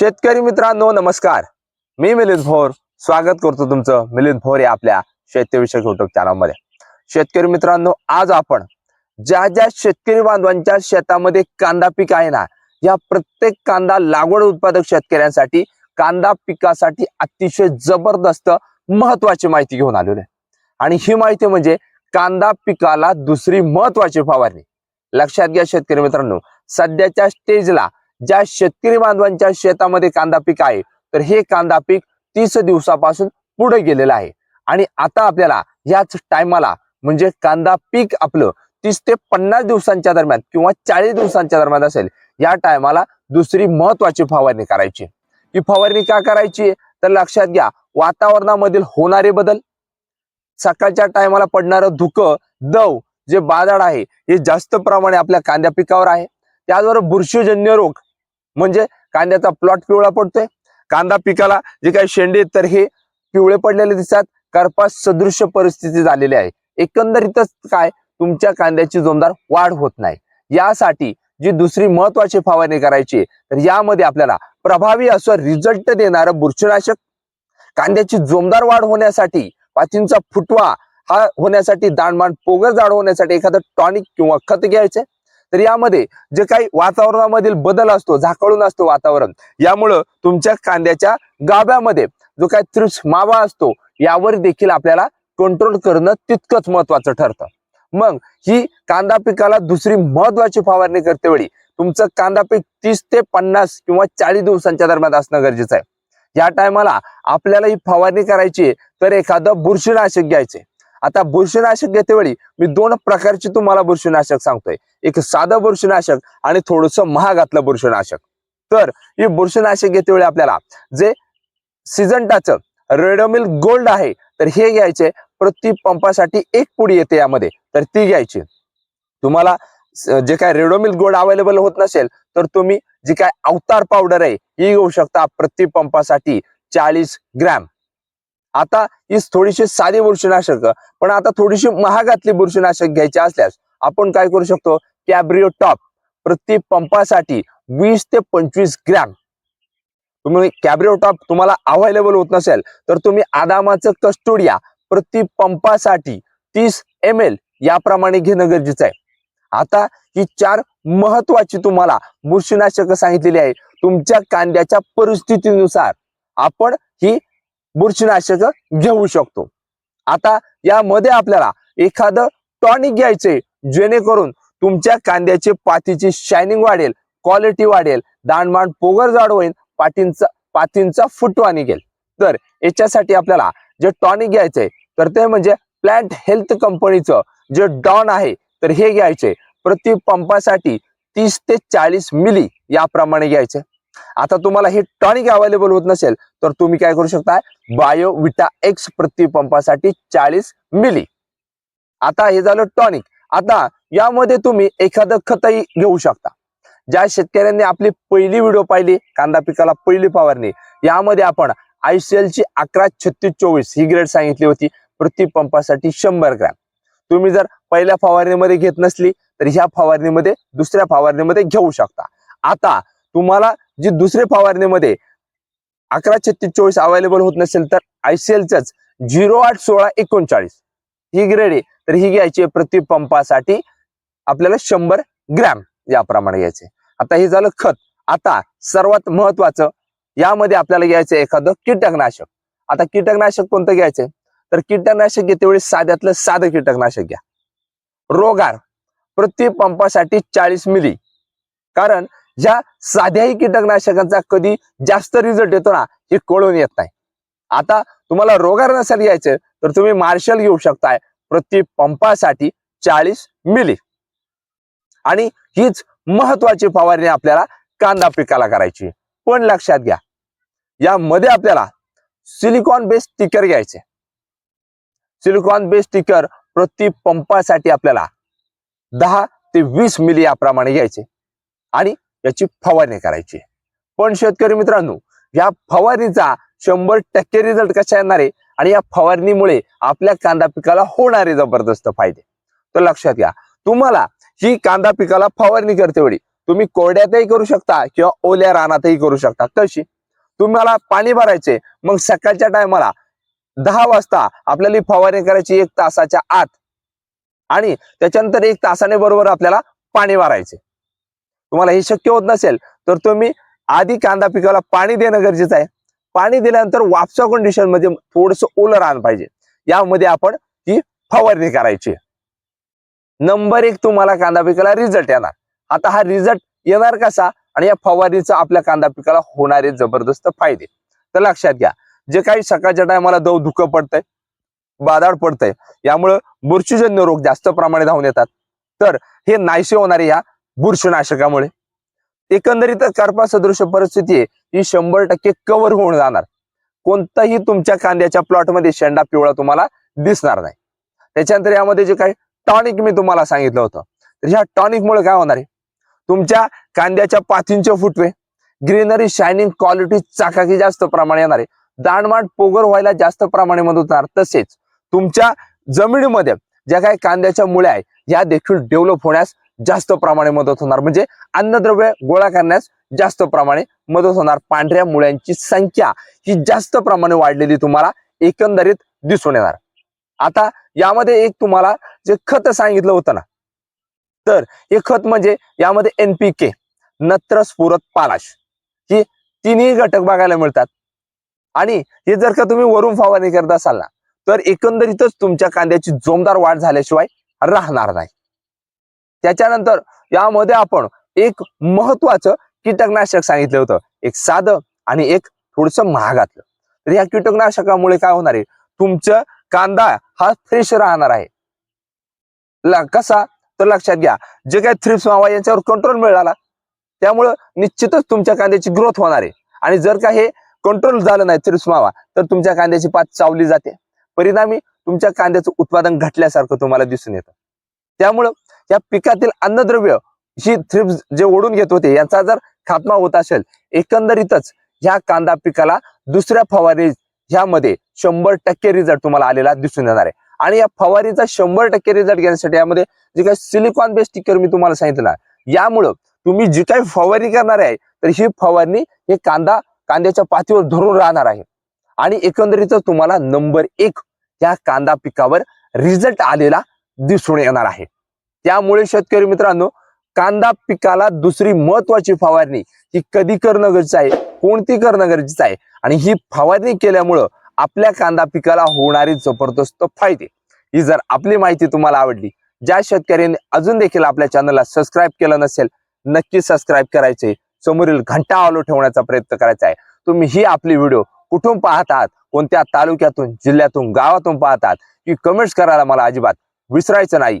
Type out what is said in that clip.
शेतकरी मित्रांनो नमस्कार. मी मिलिंद भोर स्वागत करतो तुमचं मिलिंद भोर या आपल्या शेतीविषयक युट्यूब चॅनलमध्ये शेतकरी मित्रांनो आज आपण ज्या ज्या शेतकरी बांधवांच्या शेतामध्ये कांदा पीक आहे ना या प्रत्येक कांदा लागवड उत्पादक शेतकऱ्यांसाठी कांदा पिकासाठी अतिशय जबरदस्त महत्वाची माहिती घेऊन आलेली आहे. आणि ही माहिती म्हणजे कांदा पिकाला दुसरी महत्वाची फवारणी. लक्षात घ्या शेतकरी मित्रांनो सध्याच्या स्टेजला ज्या शेतकरी बांधवांच्या शेतामध्ये कांदा पीक आहे तर हे कांदा पीक तीस दिवसापासून पुढे गेलेलं आहे. आणि आता आपल्याला याच टायमाला म्हणजे कांदा पीक आपलं तीस ते पन्नास दिवसांच्या दरम्यान किंवा चाळीस दिवसांच्या दरम्यान असेल या टायमाला दुसरी महत्वाची फवारणी करायची. ही फवारणी का करायची? तर लक्षात घ्या वातावरणामधील होणारे बदल सकाळच्या टायमाला पडणारं धुकं दव जे बाजाड आहे हे जास्त प्रमाणे आपल्या कांद्या पिकावर आहे. त्याचबरोबर बुरशीजन्य रोग म्हणजे कांद्याचा प्लॉट पिवळा पडतोय. कांदा पिकाला जे काही शेंडे तर हे पिवळे पडलेले दिसतात. करपास सदृश्य परिस्थिती झालेली आहे. एकंदरीतच काय? तुमच्या कांद्याची जोमदार वाढ होत नाही. यासाठी जी दुसरी महत्वाची फवारणी करायची तर यामध्ये आपल्याला प्रभावी असं रिझल्ट देणारं बुरशीनाशक कांद्याची जोमदार वाढ होण्यासाठी पातींचा फुटवा हा होण्यासाठी दाणमान पोगर जाड होण्यासाठी एखादं टॉनिक किंवा खत घ्यायचं तर यामध्ये जे काही वातावरणामधील बदल असतो झाकळून असतो वातावरण यामुळं तुमच्या कांद्याच्या गाभ्यामध्ये जो काही त्रिस मावा असतो यावर देखील आपल्याला कंट्रोल करणं तितकंच महत्वाचं ठरतं. मग ही कांदा पिकाला दुसरी महत्वाची फवारणी करते वेळी तुमचं कांदा पीक तीस ते पन्नास किंवा चाळीस दिवसांच्या दरम्यान असणं गरजेचं आहे. या टायमाला आपल्याला ही फवारणी करायची आहे, तर एखादं बुरशीनाशक घ्यायचे आता बुरशीनाशक घेतेवेळी मी दोन प्रकारची तुम्हाला बुरशीनाशक सांगतोय. एक साधं बुरशीनाशक आणि थोडस महागातलं बुरशीनाशक. तर हे बुरशीनाशक घेतेवेळी आपल्याला जे सिजंटाचं रेडोमिल गोल्ड आहे तर हे घ्यायचे. प्रति पंपासाठी एक पुडी येते यामध्ये तर ती घ्यायची. तुम्हाला जे काय रेडोमिल गोल्ड अवेलेबल होत नसेल तर तुम्ही जी काय अवतार पावडर आहे ही घेऊ शकता प्रति पंपासाठी चाळीस ग्रॅम. आता ही थोडीशी साधी बुरशीनाशक पण आता थोडीशी महागातली बुरशीनाशक घ्यायची असल्यास आपण काय करू शकतो? कॅब्रिओ टॉप प्रति पंपासाठी वीस ते पंचवीस ग्रॅम. तुम्ही कॅब्रिओ टॉप तुम्हाला अवेलेबल होत नसेल तर तुम्ही आदामाचं कस्टोडिया प्रति पंपासाठी तीस एम एल याप्रमाणे घेणं गरजेचं आहे. आता ही चार महत्वाची तुम्हाला बुरशीनाशक सांगितलेली आहे. तुमच्या कांद्याच्या परिस्थितीनुसार आपण ही बुरशीनाशक घेऊ शकतो. आता यामध्ये आपल्याला एखादं टॉनिक घ्यायचंय जेणेकरून तुमच्या कांद्याची पातीची शायनिंग वाढेल क्वालिटी वाढेल दाणमाण पोगर जाड होईल पातींचा पातींचा फुटवा निघेल. तर याच्यासाठी आपल्याला जे टॉनिक घ्यायचंय तर ते म्हणजे प्लॅन्ट हेल्थ कंपनीचं जे डॉन आहे तर हे घ्यायचे प्रति पंपासाठी तीस ते चाळीस मिली याप्रमाणे घ्यायचे आता तुम्हाला हे टॉनिक अवेलेबल होत नसेल तर तुम्ही काय करू शकता? बायो विटा एक्स प्रतिपंपासाठी चाळीस मिली आता हे झालं टॉनिक. आता यामध्ये तुम्ही एखादं खतही घेऊ शकता. ज्या शेतकऱ्यांनी आपली पहिली व्हिडिओ पाहिली कांदा पिकाला पहिली फवारणी यामध्ये आपण आयसीएलची अकरा छत्तीस चोवीस ही ग्रेड सांगितली होती प्रतिपंपासाठी शंभर ग्रॅम. तुम्ही जर पहिल्या फवारणीमध्ये घेत नसली तर ह्या फवारणीमध्ये दुसऱ्या फवारणीमध्ये घेऊ शकता. आता तुम्हाला जी दुसऱ्या फवारणीमध्ये अकरा छत्तीस चोवीस अवेलेबल होत नसेल तर आयसीएलच झिरो आठ सोळा एकोणचाळीस. ही ग्रेड आहे. तर ही घ्यायची आहे प्रति पंपासाठी आपल्याला शंभर ग्रॅम याप्रमाणे घ्यायचे. आता हे झालं खत. आता सर्वात महत्वाचं यामध्ये आपल्याला घ्यायचं एखादं कीटकनाशक. आता कीटकनाशक कोणतं घ्यायचंय? तर कीटकनाशक घेते वेळी साध्यातलं साधं कीटकनाशक घ्या. रोगार प्रति पंपासाठी चाळीस मिली कारण ज्या साध्याही कीटकनाशकांचा कधी जास्त रिझल्ट येतो ना हे कळून येत नाही. आता तुम्हाला रोगार नसेल घ्यायचं तर तुम्ही मार्शल घेऊ शकताय प्रति पंपासाठी चाळीस मिली आणि हीच महत्वाची फवारणी आपल्याला कांदा पिकाला करायची. पण लक्षात घ्या यामध्ये आपल्याला सिलिकॉन बेस स्टिकर घ्यायचे. सिलिकॉन बेस स्टिकर प्रति पंपासाठी आपल्याला दहा ते वीस मिली याप्रमाणे घ्यायचे. आणि याची फवारणी करायची. आहे. पण शेतकरी मित्रांनो या फवारणीचा शंभर टक्के रिझल्ट कसा येणार आहे? आणि या फवारणीमुळे आपल्या कांदा पिकाला होणारे जबरदस्त फायदे. तर लक्षात घ्या तुम्हाला ही कांदा पिकाला फवारणी करते वेळी तुम्ही कोरड्यातही करू शकता किंवा ओल्या रानातही करू शकता. कशी? तुम्हाला पाणी भरायचे मग सकाळच्या टायमाला दहा वाजता आपल्याला फवारणी करायची एक तासाच्या आत. आणि त्याच्यानंतर एक तासाने बरोबर आपल्याला पाणी भरायचे. तुम्हाला हे शक्य होत नसेल तर तुम्ही आधी कांदा पिकाला पाणी देणं गरजेचं आहे. पाणी दिल्यानंतर वापसा कंडिशनमध्ये थोडस ओलं रान पाहिजे. यामध्ये आपण ही फवारणी करायची. नंबर एक तुम्हाला कांदा पिकाला रिझल्ट येणार. आता हा रिझल्ट येणार कसा? आणि या फवारणीचा आपल्या कांदा पिकाला होणारे जबरदस्त फायदे. तर लक्षात घ्या जे काही सकाळच्या टायमाला दव धुकं पडतंय बादाड पडतंय यामुळं बुरशीजन्य रोग जास्त प्रमाणे धावून येतात. तर हे नाहीसे होणारे या बुरशीनाशकामुळे. एकंदरीत करपा सदृश परिस्थिती आहे ही शंभर टक्के कव्हर होऊन जाणार. कोणताही तुमच्या कांद्याच्या प्लॉटमध्ये शेंडा पिवळा तुम्हाला दिसणार नाही. त्याच्यानंतर यामध्ये जे काही टॉनिक मी तुम्हाला सांगितलं होतं तर ह्या टॉनिक मुळे काय होणार आहे? तुमच्या कांद्याच्या पातींचे फुटवे ग्रीनरी शायनिंग क्वालिटी चाकाकी जास्त प्रमाणे येणार आहे. दाणमाट पोगर व्हायला जास्त प्रमाणे मदत होणार. तसेच तुमच्या जमिनीमध्ये ज्या काही कांद्याच्या मुळ्या आहे या देखील डेव्हलप होण्यास जास्त प्रमाणे मदत होणार. म्हणजे अन्नद्रव्य गोळा करण्यास जास्त प्रमाणे मदत होणार. पांढऱ्या मुळ्यांची संख्या ही जास्त प्रमाणे वाढलेली तुम्हाला एकंदरीत दिसून येणार. आता यामध्ये एक तुम्हाला जे खत सांगितलं होतं ना तर हे खत म्हणजे यामध्ये एनपीके नत्र स्फुरत पालाश ही तिन्ही घटक बघायला मिळतात. आणि हे जर का तुम्ही वरून फवारणी करत असाल ना तर एकंदरीतच तुमच्या कांद्याची जोमदार वाढ झाल्याशिवाय राहणार नाही. त्याच्यानंतर यामध्ये आपण एक महत्वाचं कीटकनाशक सांगितलं होतं. एक साधं आणि एक थोडस महागातलं तर या कीटकनाशकामुळे काय होणार आहे? तुमचं कांदा हा फ्रेश राहणार आहे. कसा? तर लक्षात घ्या. जे काही थ्रिप्स मावा यांच्यावर कंट्रोल मिळाला त्यामुळं निश्चितच तुमच्या कांद्याची ग्रोथ होणार आहे. आणि जर का हे कंट्रोल झालं नाही थ्रिप्स मावा तर तुमच्या कांद्याची पात चावली जाते. परिणामी तुमच्या कांद्याचं उत्पादन घटल्यासारखं तुम्हाला दिसून येतं. त्यामुळं या पिकातील अन्नद्रव्य ही थ्रिप्स जे ओढून घेत होते यांचा जर खात्मा होत असेल एकंदरीतच ह्या कांदा पिकाला दुसऱ्या फवारणी ह्यामध्ये शंभर टक्के रिझल्ट तुम्हाला आलेला दिसून येणार आहे. आणि या फवारीचा शंभर टक्के रिझल्ट घेण्यासाठी यामध्ये जे काही सिलिकॉन बेस्ड टिकर मी तुम्हाला सांगितलं यामुळं तुम्ही जी काही फवारणी करणार आहे तर ही फवारणी हे कांदा कांद्याच्या पातीवर धरून राहणार आहे. आणि एकंदरीतच तुम्हाला नंबर एक या कांदा पिकावर रिझल्ट आलेला दिसून येणार आहे. त्यामुळे शेतकरी मित्रांनो कांदा पिकाला दुसरी महत्वाची फवारणी ही कधी करणं गरजेचं आहे? कोणती करणं गरजेचं आहे? आणि ही फवारणी केल्यामुळं आपल्या कांदा पिकाला होणारे जबरदस्त फायदे. ही जर आपली माहिती तुम्हाला आवडली ज्या शेतकऱ्यांनी अजून देखील आपल्या चॅनलला सबस्क्राईब केलं नसेल नक्की सबस्क्राईब करायचे समोरील घंटा आलो ठेवण्याचा प्रयत्न करायचा आहे. तुम्ही ही आपली व्हिडिओ कुठून पाहतात कोणत्या तालुक्यातून जिल्ह्यातून गावातून पाहतात की कमेंट्स करायला मला अजिबात विसरायचं नाही.